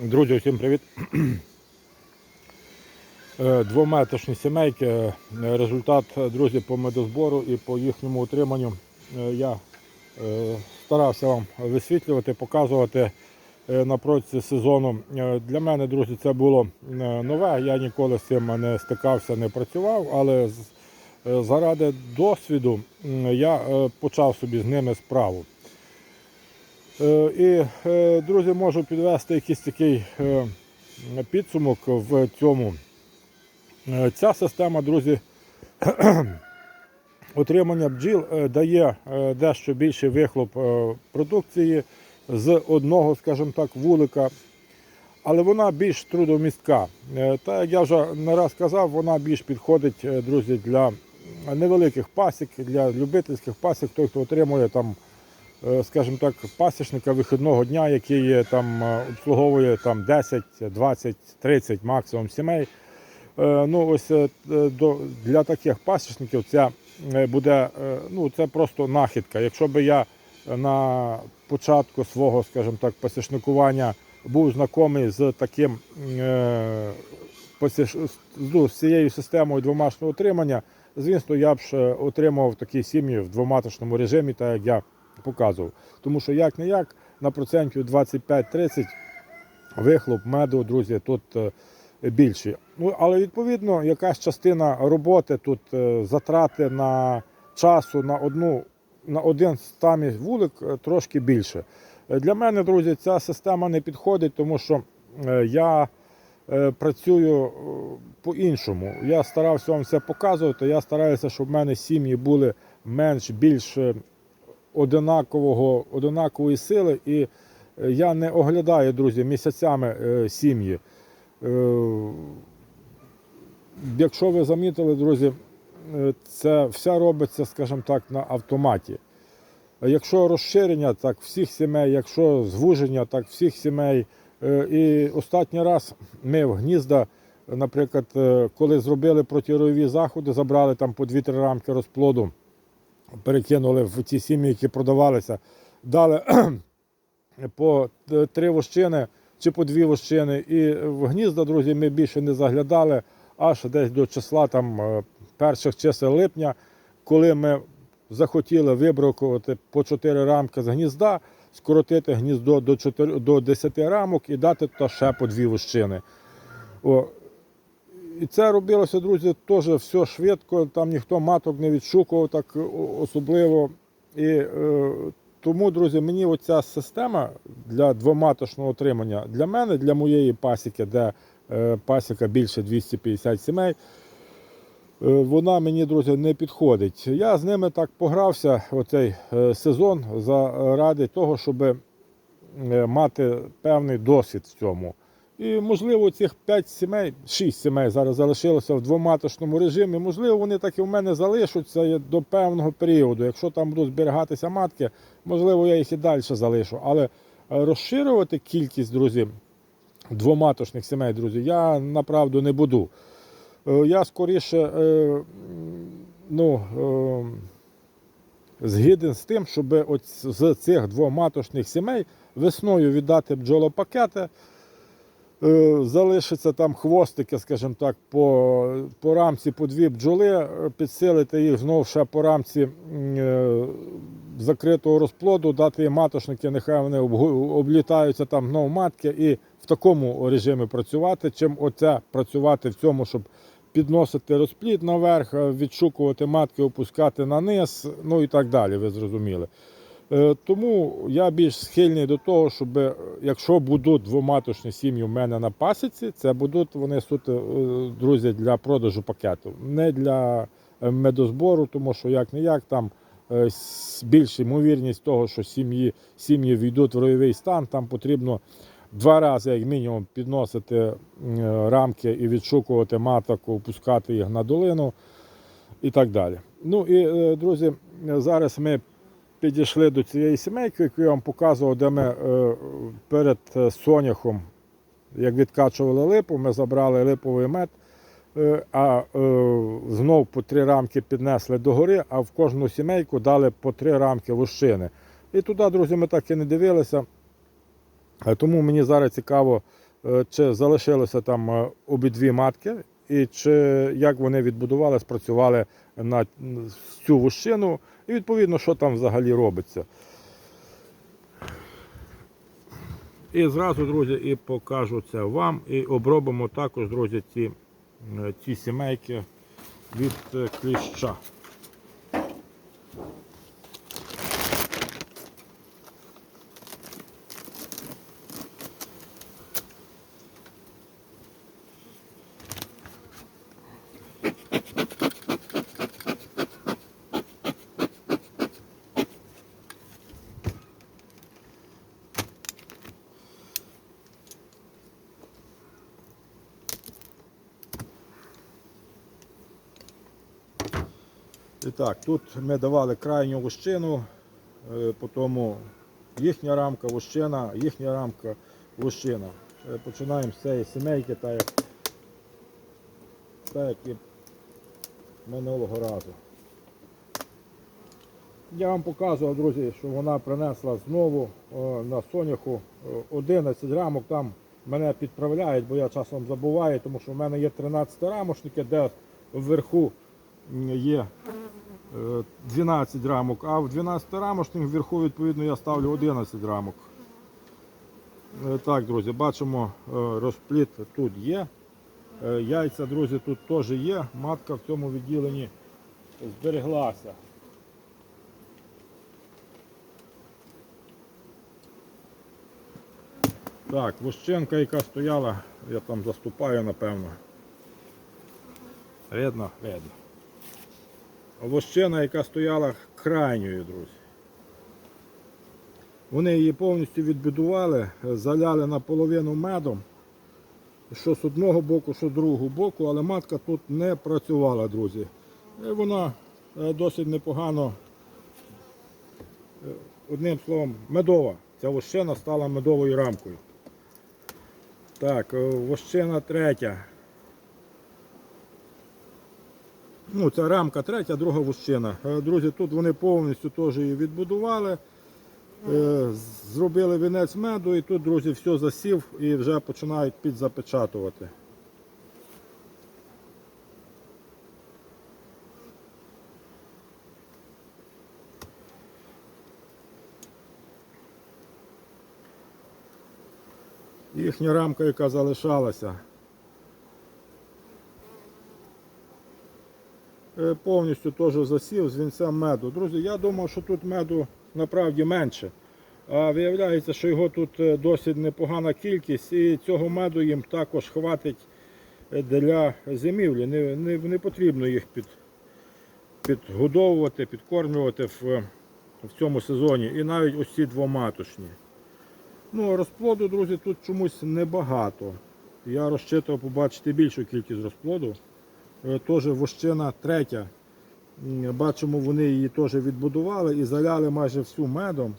Друзі, всім привіт. Е, Двометочні сімейки. Е, Результат, друзі, по медозбору і по їхньому утриманню е, я старався вам висвітлювати, показувати на протязі сезону. Для мене, друзі, це було нове. Я ніколи з цим не стикався, не працював, але заради досвіду я почав собі з ними справу. Е, І, е, друзі, можу підвести якийсь такий е, підсумок в цьому. Ця система, друзі, отримання бджіл дає дещо більший вихлоп продукції з одного, скажімо так, вулика, але вона більш трудомістка. Та, як я вже не раз казав, вона більш підходить, друзі, для невеликих пасік, для любительських пасік, той, хто отримує там скажімо так, пасічника вихідного дня, який е, там е, обслуговує там 10, 20, 30 максимум сімей. Е, Ну, ось е, е, для таких пасічників це е, буде е, ну, це просто нахідка. Якщо би я на початку свого, скажімо так, пасічникування був знайомий з таким е, ну, з цією системою двоматочного утримання, звісно, я б е, отримав такі сім'ї в двоматочному режимі, так як я показував. Тому що як не як на процентів 25-30 вихлоп меду, друзі, тут е, більший. Ну, але відповідно якась частина роботи тут е, затрати на часу на одну на один самий вулик е, трошки більше. Для мене, друзі, ця система не підходить, тому що я працюю по-іншому. Я старався вам все показувати. Я стараюся, щоб в мене сім'ї були менш більш одинакового, одинакової сили. І е, я не оглядаю, друзі, місяцями е, сім'ї. Е, Якщо ви замітили, друзі, це все робиться, скажімо так, на автоматі. Якщо розширення, так всіх сімей, якщо звуження, так всіх сімей. І останній раз ми в гнізда, наприклад, коли зробили протироєві заходи, забрали там по 2-3 рамки розплоду, перекинули в ті сім'ї, які продавалися, дали по три вощини чи по дві вощини. І в гнізда, друзі, ми більше не заглядали аж десь до числа там е, перших чисел липня, коли ми захотіли вибракувати по 4 рамки з гнізда, скоротити гніздо до 4, до 10 рамок і дати туди ще по дві вощини. І це робилося, друзі, теж все швидко, там ніхто маток не відшукував так особливо. І е, тому, друзі, мені оця система для двоматочного отримання для мене, для моєї пасіки, де е, пасіка більше 250 сімей, е, вона мені, друзі, не підходить. Я з ними так погрався оцей е, сезон заради того, щоб е, мати певний досвід в цьому. І, можливо, цих 5 сімей, 6 сімей зараз залишилося в двоматочному режимі. Можливо, вони так і в мене залишаться до певного періоду. Якщо там будуть зберігатися матки, можливо, я їх і далі залишу. Але е, розширювати кількість, друзі, двоматочних сімей, друзі, я направду не буду. Е, Я скоріше е, ну, згіден з тим, щоб з цих двоматочних сімей весною віддати бджолопакети. Е, Залишиться там хвостики, скажімо так, по, по рамці по дві бджоли, е, підсилити їх знову ще по рамці е, закритого розплоду, дати їм маточники, нехай вони облітаються там знову матки і в такому режимі працювати, чим оце працювати в цьому, щоб підносити розплід наверх, відшукувати матки, опускати на низ, ну і так далі, ви зрозуміли. Е, Тому я більш схильний до того, щоб е, якщо будуть двоматочні сім'ї в мене на пасіці, це будуть вони суто, е, друзі, для продажу пакету, не для медозбору, тому що як не як там більша ймовірність того, що сім'ї сім'ї війдуть в ройовий стан, там потрібно два рази, як мінімум, підносити рамки і відшукувати маток, опускати їх на долину і так далі. Ну і друзі, зараз ми підійшли до цієї сімейки, яку я вам показував, де ми е, перед е, соняхом, як відкачували липу, ми забрали липовий мед, е, а знов по три рамки піднесли догори, а в кожну сімейку дали по три рамки лущини. І туди, друзі, ми так і не дивилися. Тому мені зараз цікаво чи залишилися там обидві матки, і чи як вони відбудували, спрацювали на цю вущину, і відповідно, що там взагалі робиться. І зразу, друзі, і покажу це вам. І обробимо також, друзі, ці, е, ці сімейки від е, кліща. І так, тут ми давали крайню вощину, е, потім їхня рамка, вощина, їхня рамка, вощина. Е, Починаємо з цієї сімейки, так як, так як і минулого разу. Я вам показував, друзі, що вона принесла знову о, на соняху о, 11 рамок. Там мене підправляють, бо я часом забуваю, тому що в мене є 13 рамошники, де вверху є е, 12 рамок, а в 12 рамошних вверху, відповідно, я ставлю 11 рамок. Е, Так, друзі, бачимо, е, розпліт тут є. Е, Яйця, друзі, тут теж є. Матка в цьому відділенні збереглася. Так, вощенка, яка стояла, я там заступаю, напевно. Видно? Видно. Вощина, яка стояла крайньою, друзі. Вони її повністю відбудували, заляли наполовину медом. Що з одного боку, що з другого боку, але матка тут не працювала, друзі. І вона е, досить непогано, е, одним словом, медова. Ця вощина стала медовою рамкою. Так, е, вощина третя. Ну, це рамка третя, друга вущина. Е, Друзі, тут вони повністю теж її відбудували. Е, Зробили вінець меду і тут, друзі, все засів і вже починають підзапечатувати. Їхня рамка, яка залишалася. Повністю теж засів з вінцем меду. Друзі, я думав, що тут меду направді менше. А виявляється, що його тут е, досить непогана кількість і цього меду їм також хватить е, для зимівлі. Не, не, не потрібно їх під, підгодовувати, підкормлювати в, в цьому сезоні. І навіть ось ці двоматочні. Ну, розплоду, друзі, тут чомусь небагато. Я розчитував побачити більшу кількість розплоду. Е, Теж вощина третя. Бачимо, вони її теж відбудували і заляли майже всю медом.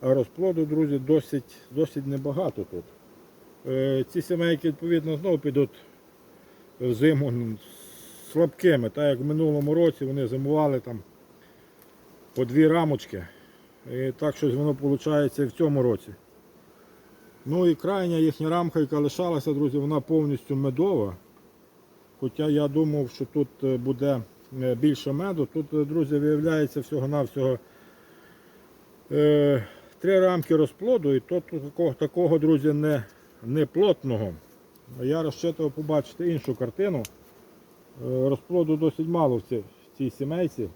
А розплоду, друзі, досить, досить небагато тут. Е, Ці сімейки, відповідно, знову підуть зиму слабкими. Так як в минулому році вони зимували там по дві рамочки. І так щось воно виходить і в цьому році. Ну і крайня їхня рамка, яка лишалася, друзі, вона повністю медова. Хоча я думав, що тут е, буде е, більше меду. Тут, е, друзі, виявляється всього-навсього три рамки розплоду, і тут такого, такого друзі, не, не плотного. Я розчитував побачити іншу картину. Розплоду досить мало в цій, в цій сімейці.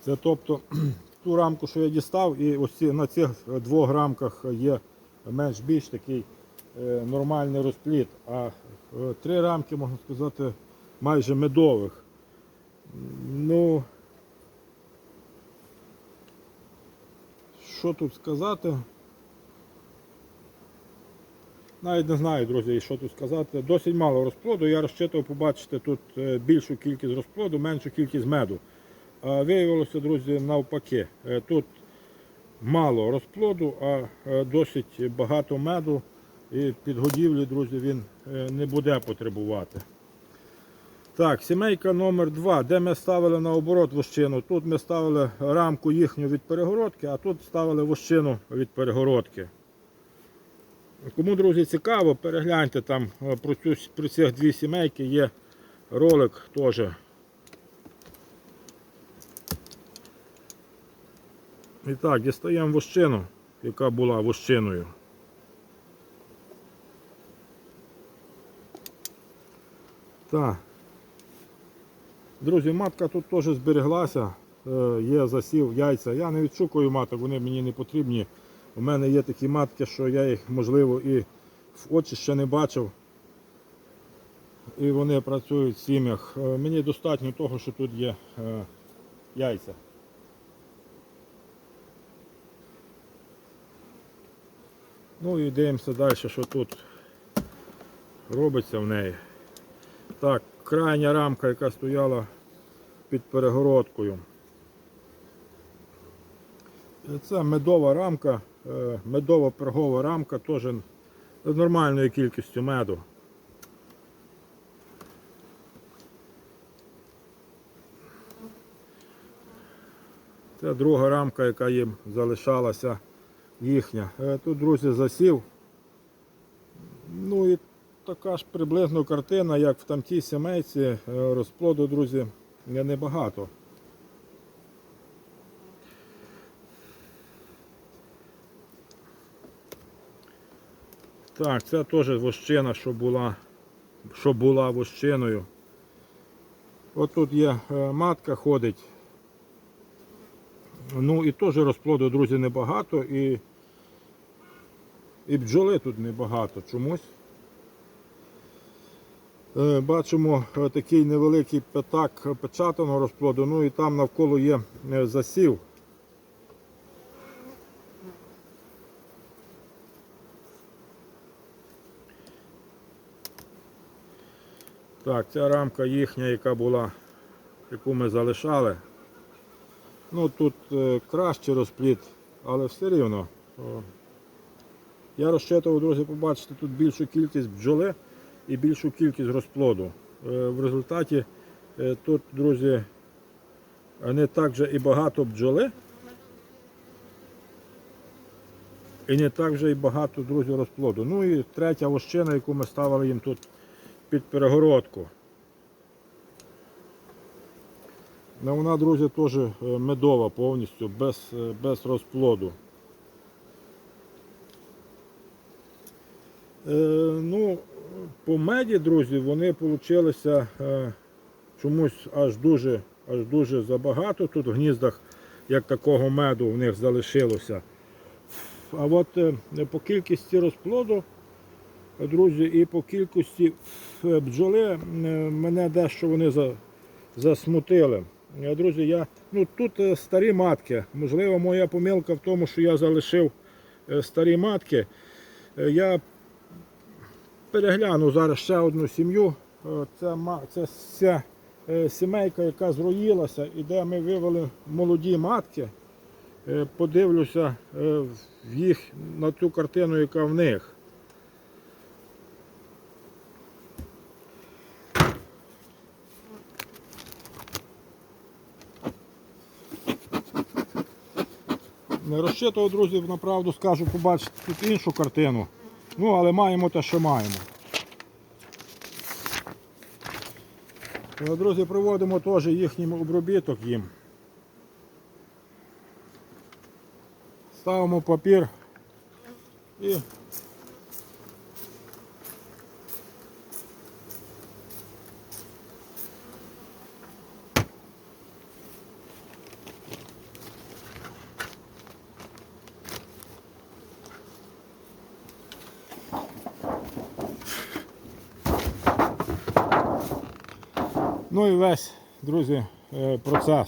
Це тобто ту рамку, що я дістав, і ось на цих двох рамках є менш-більш такий нормальний розпліт. А е, три рамки, можна сказати, майже медових. Ну, що тут сказати? Навіть не знаю, друзі, що тут сказати. Досить мало розплоду. Я розчитував побачити тут е, більшу кількість розплоду, меншу кількість меду. А виявилося, друзі, навпаки. Е, Тут мало розплоду, а е, досить багато меду. І підгодівлі, друзі, він е, не буде потребувати. Так, сімейка номер 2 де ми ставили на оборот вощину. Тут ми ставили рамку їхню від перегородки, а тут ставили вощину від перегородки. Кому, друзі, цікаво, перегляньте там е, про, цю, про ці дві сімейки є ролик теж. І так, дістаємо вощину, яка була вощиною. Так. Друзі, матка тут теж збереглася, е, є засів яйця. Я не відшукую маток, вони мені не потрібні. У мене є такі матки, що я їх, можливо, і в очі ще не бачив. І вони працюють в сім'ях. Е, Мені достатньо того, що тут є е, яйця. Ну і дивимося далі, що тут робиться в неї. Так, крайня рамка, яка стояла під перегородкою. Це медова рамка, е, медова пергова рамка, теж з нормальною кількістю меду. Це друга рамка, яка їм залишалася їхня. Е, Тут, друзі, засів. Ну і така ж приблизно картина, як в тамтій сімейці. Е, Розплоду, друзі, небагато. Так, це теж вощина, що була, що була вощиною. От тут є е, матка ходить. Ну і теж розплоду, друзі, небагато і, і бджоли тут небагато чомусь. Е, Бачимо е, такий невеликий п'ятак печатаного розплоду, ну і там навколо є е, засів. Так, ця рамка їхня, яка була, яку ми залишали. Ну тут краще розпліт, але все рівно. Я розчитував, друзі, побачити тут більшу кількість бджоли і більшу кількість розплоду. Е, в результаті е, тут, друзі, не так же і багато бджоли. І не так вже і багато, друзі, розплоду. Ну і третя вощина, яку ми ставили їм тут під перегородку. Ну, вона, друзі, теж е, медова повністю, без, без розплоду. Е, ну, по меді, друзі, вони получилися е, чомусь аж дуже, аж дуже забагато. Тут в гніздах як такого меду в них залишилося. А от е, по кількості розплоду, друзі, і по кількості е, бджоли мене дещо вони за, засмутили. Друзі, я, ну, тут старі матки. Можливо, моя помилка в тому, що я залишив старі матки. Я перегляну зараз ще одну сім'ю. Е, Це, це ця е, сімейка, яка зроїлася, і де ми вивели молоді матки. Е, Подивлюся їх на ту картину, яка в них. Не розчитував, друзі, направду скажу, побачити тут іншу картину. Ну, але маємо те, що маємо. Е, Друзі, проводимо теж їхній обробіток їм. Ставимо папір і Ну і весь, друзі, е, процес.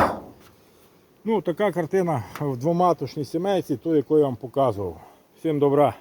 Ну, така картина в двоматушній сімейці, ту, яку я вам показував. Всім добра.